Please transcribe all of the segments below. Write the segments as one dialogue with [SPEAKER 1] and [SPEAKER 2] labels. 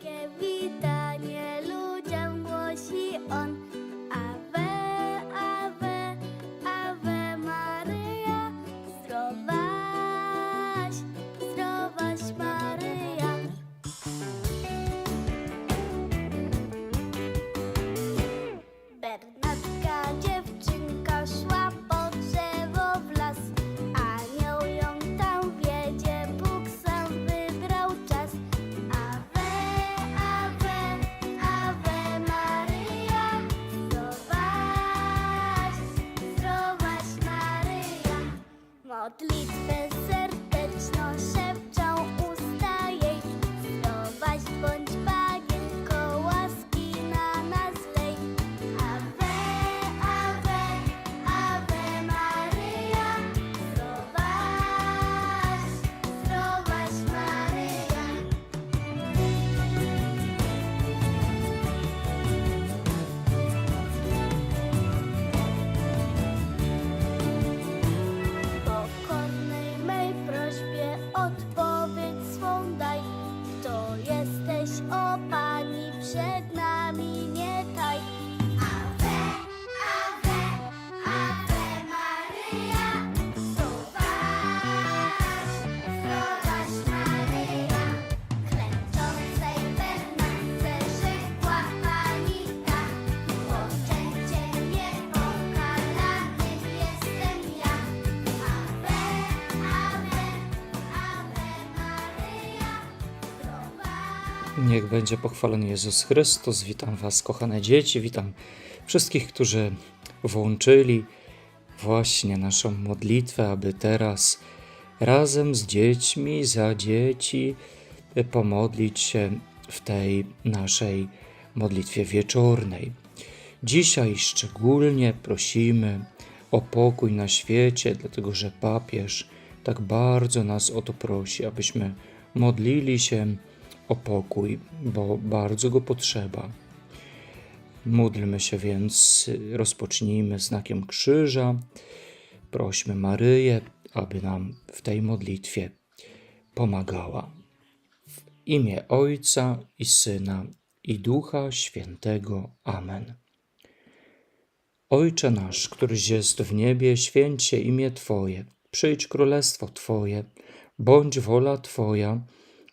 [SPEAKER 1] que shed
[SPEAKER 2] Niech będzie pochwalony Jezus Chrystus. Witam Was, kochane dzieci, witam wszystkich, którzy włączyli właśnie naszą modlitwę, aby teraz razem z dziećmi, za dzieci pomodlić się w tej naszej modlitwie wieczornej. Dzisiaj szczególnie prosimy o pokój na świecie, dlatego że papież tak bardzo nas o to prosi, abyśmy modlili się o pokój, bo bardzo go potrzeba. Módlmy się więc, rozpocznijmy znakiem krzyża. Prośmy Maryję, aby nam w tej modlitwie pomagała. W imię Ojca i Syna i Ducha Świętego. Amen. Ojcze nasz, któryś jest w niebie, święć się imię Twoje, przyjdź królestwo Twoje, bądź wola Twoja,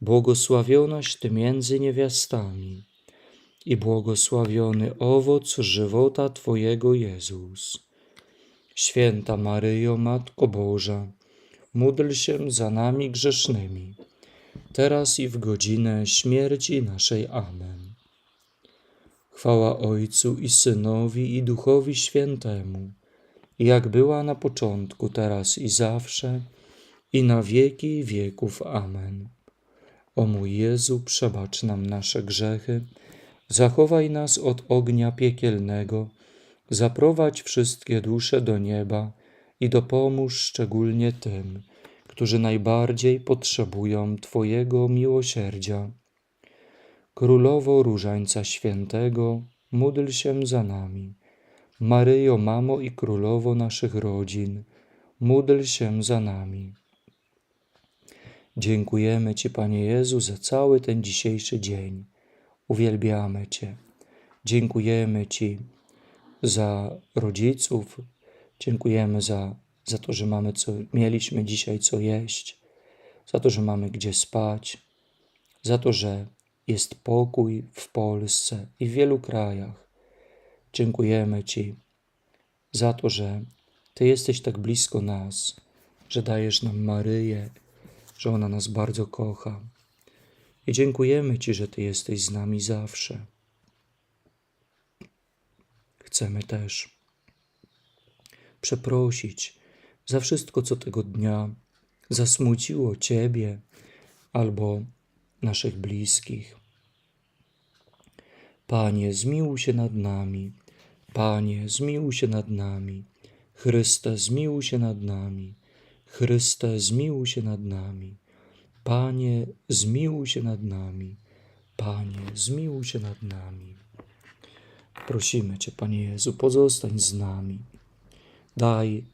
[SPEAKER 2] błogosławionaś Ty między niewiastami i błogosławiony owoc żywota Twojego Jezus. Święta Maryjo, Matko Boża, módl się za nami grzesznymi, teraz i w godzinę śmierci naszej. Amen. Chwała Ojcu i Synowi i Duchowi Świętemu, jak była na początku, teraz i zawsze, i na wieki wieków. Amen. O mój Jezu, przebacz nam nasze grzechy, zachowaj nas od ognia piekielnego, zaprowadź wszystkie dusze do nieba i dopomóż szczególnie tym, którzy najbardziej potrzebują Twojego miłosierdzia. Królowo Różańca Świętego, módl się za nami. Maryjo, mamo i królowo naszych rodzin, módl się za nami. Dziękujemy Ci, Panie Jezu, za cały ten dzisiejszy dzień. Uwielbiamy Cię. Dziękujemy Ci za rodziców. Dziękujemy za, za to, że mamy co, mieliśmy dzisiaj co jeść, za to, że mamy gdzie spać, za to, że jest pokój w Polsce i w wielu krajach. Dziękujemy Ci za to, że Ty jesteś tak blisko nas, że dajesz nam Maryję, że ona nas bardzo kocha. I dziękujemy Ci, że Ty jesteś z nami zawsze. Chcemy też przeprosić za wszystko, co tego dnia zasmuciło Ciebie albo naszych bliskich. Panie, zmiłuj się nad nami. Panie, zmiłuj się nad nami. Chryste, zmiłuj się nad nami. Chryste, zmiłuj się nad nami. Panie, zmiłuj się nad nami. Panie, zmiłuj się nad nami. Prosimy Cię, Panie Jezu, pozostań z nami. Daj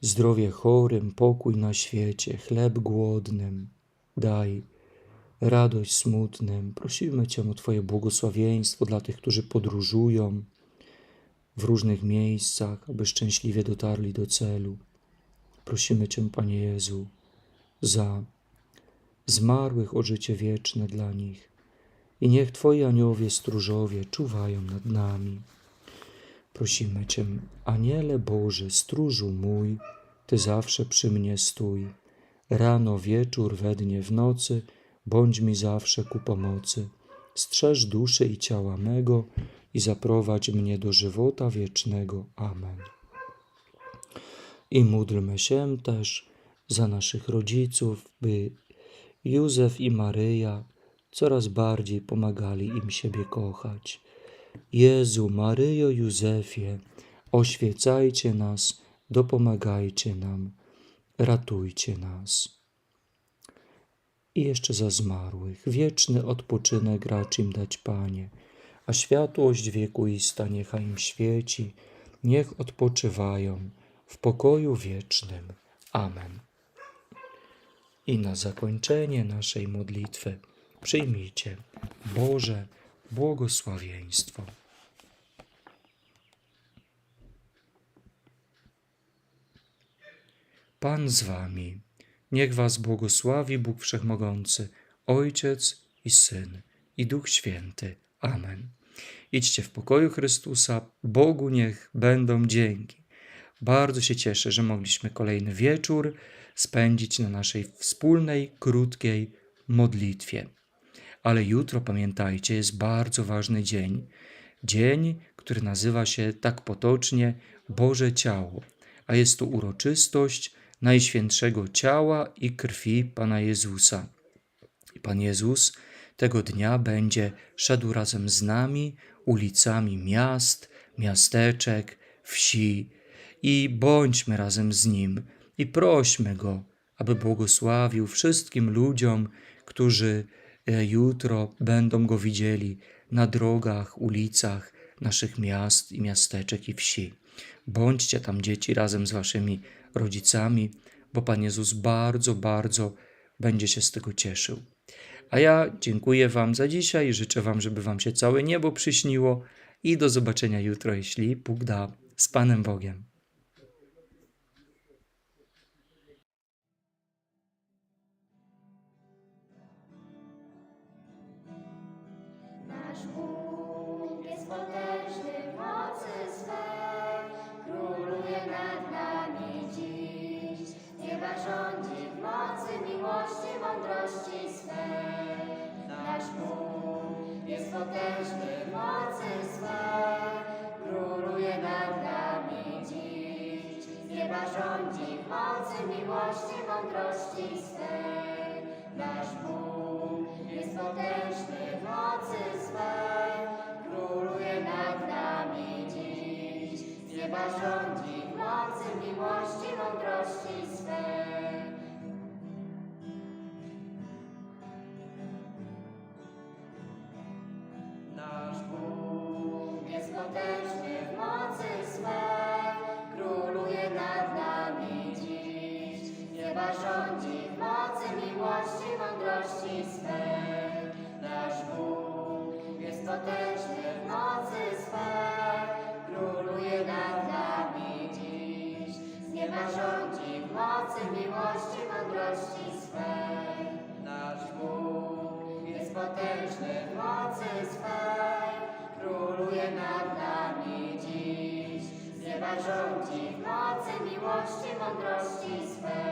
[SPEAKER 2] zdrowie chorym, pokój na świecie, chleb głodnym. Daj radość smutnym. Prosimy Cię o Twoje błogosławieństwo dla tych, którzy podróżują w różnych miejscach, aby szczęśliwie dotarli do celu. Prosimy Cię, Panie Jezu, za zmarłych o życie wieczne dla nich. I niech Twoi aniołowie stróżowie czuwają nad nami. Prosimy Cię, Aniele Boży, stróżu mój, Ty zawsze przy mnie stój. Rano, wieczór, we dnie, w nocy, bądź mi zawsze ku pomocy. Strzeż duszy i ciała mego i zaprowadź mnie do żywota wiecznego. Amen. I módlmy się też za naszych rodziców, by Józef i Maryja coraz bardziej pomagali im siebie kochać. Jezu, Maryjo, Józefie, oświecajcie nas, dopomagajcie nam, ratujcie nas. I jeszcze za zmarłych, wieczny odpoczynek racz im dać, Panie, a światłość wiekuista niechaj im świeci, niech odpoczywają w pokoju wiecznym. Amen. I na zakończenie naszej modlitwy przyjmijcie Boże błogosławieństwo. Pan z wami. Niech was błogosławi Bóg Wszechmogący, Ojciec i Syn i Duch Święty. Amen. Idźcie w pokoju Chrystusa, Bogu niech będą dzięki. Bardzo się cieszę, że mogliśmy kolejny wieczór spędzić na naszej wspólnej, krótkiej modlitwie. Ale jutro, pamiętajcie, jest bardzo ważny dzień. Dzień, który nazywa się tak potocznie Boże Ciało, a jest to uroczystość Najświętszego Ciała i Krwi Pana Jezusa. I Pan Jezus tego dnia będzie szedł razem z nami ulicami miast, miasteczek, wsi i bądźmy razem z Nim i prośmy Go, aby błogosławił wszystkim ludziom, którzy e, jutro będą Go widzieli na drogach, ulicach naszych miast i miasteczek i wsi. Bądźcie tam dzieci razem z waszymi rodzicami, bo Pan Jezus bardzo, bardzo będzie się z tego cieszył. A ja dziękuję Wam za dzisiaj, życzę Wam, żeby Wam się całe niebo przyśniło i do zobaczenia jutro, jeśli Bóg da, z Panem Bogiem.
[SPEAKER 1] Rządzi w mocy miłości, mądrości swej. Nasz Bóg jest potężny mocy swej, króluje nad nami dziś. Nieba rządzi w mocy miłości, mądrości swej. Z rządzi w mocy miłości, mądrości swej.